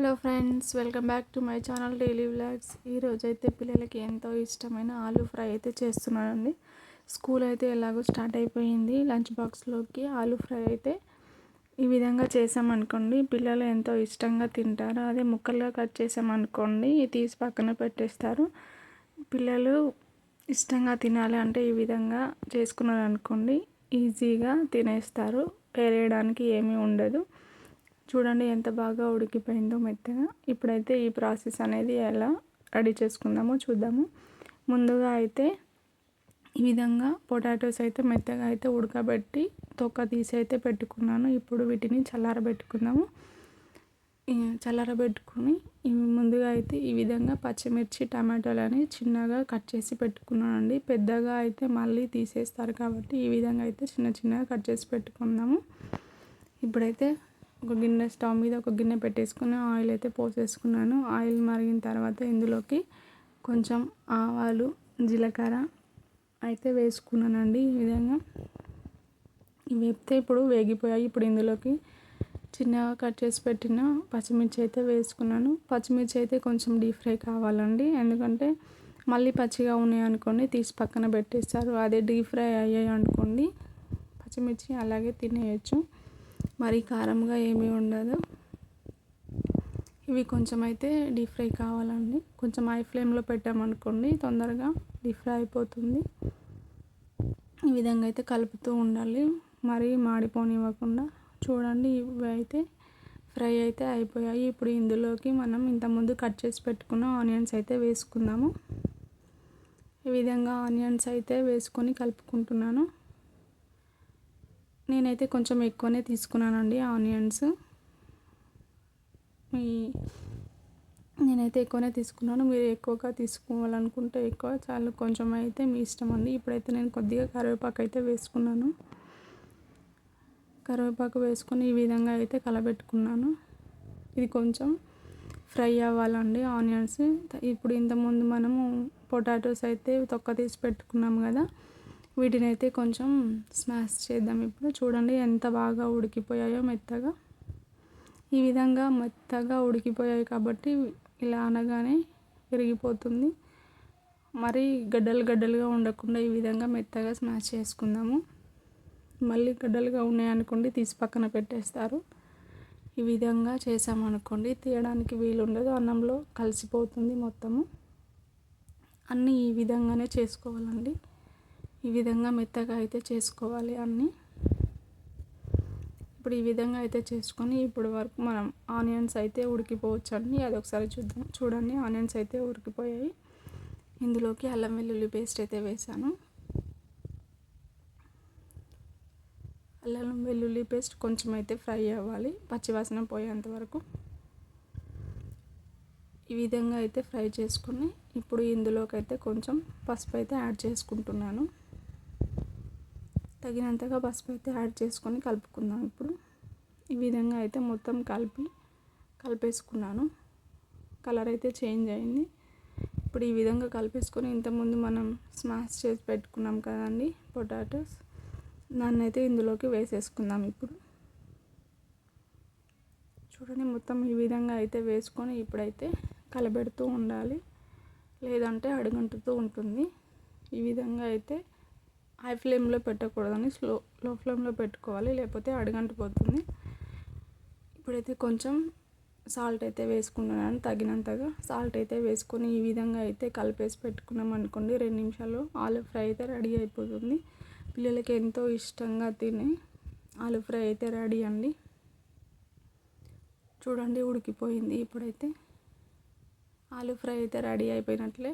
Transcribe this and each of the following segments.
Hello friends welcome back to my channel daily vlogs. ఈరోజు అయితే పిల్లలకి ఎంతో ఇష్టమైన ఆలూ ఫ్రై అయితే చేస్తున్నానండి. స్కూల్ అయితే ఎలాగో స్టార్ట్ అయిపోయింది. లంచ్ బాక్స్లోకి ఆలూ ఫ్రై అయితే ఈ విధంగా చేసామనుకోండి పిల్లలు ఎంతో ఇష్టంగా తింటారు. అదే ముక్కలుగా కట్ చేసామనుకోండి తీసి పక్కన పెట్టేస్తారు. పిల్లలు ఇష్టంగా తినాలి అంటే ఈ విధంగా చేసుకున్నారు అనుకోండి ఈజీగా తినేస్తారు. వేరేయడానికి ఏమీ ఉండదు. చూడండి ఎంత బాగా ఉడికిపోయిందో మెత్తగా. ఇప్పుడైతే ఈ ప్రాసెస్ అనేది ఎలా రెడీ చేసుకుందామో చూద్దాము. ముందుగా అయితే ఈ విధంగా పొటాటోస్ అయితే మెత్తగా అయితే ఉడకబెట్టి తొక్క తీసి అయితే పెట్టుకున్నాను. ఇప్పుడు వీటిని చల్లారబెట్టుకుందాము. చల్లారబెట్టుకుని ముందుగా అయితే ఈ విధంగా పచ్చిమిర్చి టమాటాలని చిన్నగా కట్ చేసి పెట్టుకున్నానండి. పెద్దగా అయితే మళ్ళీ తీసేస్తారు కాబట్టి ఈ విధంగా అయితే చిన్న చిన్నగా కట్ చేసి పెట్టుకుందాము. ఇప్పుడైతే ఒక గిన్నె స్టవ్ మీద ఒక గిన్నె పెట్టేసుకుని ఆయిల్ అయితే పోసేసుకున్నాను. ఆయిల్ మరిగిన తర్వాత ఇందులోకి కొంచెం ఆవాలు జీలకర్ర అయితే వేసుకున్నానండి ఈ విధంగా. వేపితే ఇప్పుడు వేగిపోయాయి. ఇప్పుడు ఇందులోకి చిన్నగా కట్ చేసి పెట్టిన పచ్చిమిర్చి అయితే వేసుకున్నాను. పచ్చిమిర్చి అయితే కొంచెం డీప్ ఫ్రై కావాలండి. ఎందుకంటే మళ్ళీ పచ్చిగా ఉన్నాయి అనుకోండి తీసి పక్కన పెట్టేస్తారు. అదే డీప్ ఫ్రై అయ్యాయి అనుకోండి పచ్చిమిర్చి అలాగే తినేయచ్చు. మరీ కారంగా ఏమీ ఉండదు. ఇవి కొంచెం అయితే డీప్ ఫ్రై కావాలండి. కొంచెం హై ఫ్లేమ్లో పెట్టామనుకోండి తొందరగా డీప్ ఫ్రై అయిపోతుంది. ఈ విధంగా అయితే కలుపుతూ ఉండాలి. మరీ మాడిపోనివ్వకుండా చూడండి ఇవి అయితే ఫ్రై అయితే అయిపోయాయి. ఇప్పుడు ఇందులోకి మనం ఇంతకుముందు కట్ చేసి పెట్టుకున్న ఆనియన్స్ అయితే వేసుకుందాము. ఈ విధంగా ఆనియన్స్ అయితే వేసుకొని కలుపుకుంటున్నాను. నేనైతే కొంచెం ఎక్కువనే తీసుకున్నానండి ఆనియన్స్. మీ నేనైతే ఎక్కువనే తీసుకున్నాను. మీరు ఎక్కువగా తీసుకోవాలనుకుంటే ఎక్కువ చాలు కొంచెం అయితే మీ ఇష్టం అండి. ఇప్పుడైతే నేను కొద్దిగా కరివేపాకు అయితే వేసుకున్నాను. కరివేపాకు వేసుకొని ఈ విధంగా అయితే కలబెట్టుకున్నాను. ఇది కొంచెం ఫ్రై అవ్వాలండి ఆనియన్స్. ఇప్పుడు ఇంతకుముందు మనము పొటాటోస్ అయితే తొక్క తీసి పెట్టుకున్నాము కదా వీటిని అయితే కొంచెం స్మాష్ చేద్దాం. ఇప్పుడు చూడండి ఎంత బాగా ఉడికిపోయాయో మెత్తగా. ఈ విధంగా మెత్తగా ఉడికిపోయాయి కాబట్టి ఇలా అనగానే విరిగిపోతుంది. మరి గడ్డలు గడ్డలుగా ఉండకుండా ఈ విధంగా మెత్తగా స్మాష్ చేసుకుందాము. మళ్ళీ గడ్డలుగా ఉన్నాయనుకోండి తీసి పక్కన పెట్టేస్తారు. ఈ విధంగా చేసామనుకోండి తీయడానికి వీలు ఉండదు. అన్నంలో కలిసిపోతుంది మొత్తము. అన్నీ ఈ విధంగానే చేసుకోవాలండి. ఈ విధంగా మెత్తగా అయితే చేసుకోవాలి అన్నీ. ఇప్పుడు ఈ విధంగా అయితే చేసుకొని ఇప్పుడు వరకు మనం ఆనియన్స్ అయితే ఉడికిపోవచ్చు అండి అది ఒకసారి చూద్దాం. చూడండి ఆనియన్స్ అయితే ఉడికిపోయాయి. ఇందులోకి అల్లం వెల్లుల్లి పేస్ట్ అయితే వేసాను అల్లం వెల్లుల్లి పేస్ట్ కొంచెం అయితే ఫ్రై అవ్వాలి. పచ్చివాసన పోయేంత వరకు. ఈ విధంగా అయితే ఫ్రై చేసుకొని ఇప్పుడు ఇందులోకి అయితే కొంచెం పసుపు అయితే యాడ్ చేసుకుంటున్నాను. తగినంతగా పసుపు అయితే యాడ్ చేసుకొని కలుపుకుందాం ఇప్పుడు. ఈ విధంగా అయితే మొత్తం కలిపి కలిపేసుకున్నాను. కలర్ అయితే చేంజ్ అయింది. ఇప్పుడు ఈ విధంగా కలిపేసుకొని ఇంతకుముందు మనం స్మాష్ చేసి పెట్టుకున్నాం కదండి పొటాటోస్ దాన్ని అయితే ఇందులోకి వేసేసుకుందాం ఇప్పుడు. చూడండి మొత్తం ఈ విధంగా అయితే వేసుకొని ఇప్పుడైతే కలబెడుతూ ఉండాలి. లేదంటే అడుగంటుతూ ఉంటుంది. ఈ విధంగా అయితే హై ఫ్లేమ్లో పెట్టకూడదని స్లో లో ఫ్లేమ్లో పెట్టుకోవాలి లేకపోతే అడుగంటిపోతుంది ఇప్పుడైతే కొంచెం సాల్ట్ అయితే వేసుకున్నాను. తగినంతగా సాల్ట్ అయితే వేసుకొని ఈ విధంగా అయితే కలిపేసి పెట్టుకున్నాం అనుకోండి రెండు నిమిషాలు ఆలు ఫ్రై అయితే రెడీ అయిపోతుంది. పిల్లలకి ఎంతో ఇష్టంగా తిని ఆలు ఫ్రై అయితే రెడీ అండి. చూడండి ఉడికిపోయింది ఇప్పుడైతే. ఆలు ఫ్రై అయితే రెడీ అయిపోయినట్లే.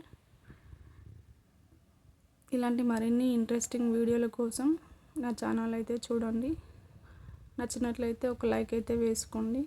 ఇలాంటి మరిన్ని ఇంట్రెస్టింగ్ వీడియోల కోసం నా ఛానల్ అయితే చూడండి. నచ్చినట్లయితే ఒక లైక్ అయితే వేసుకోండి.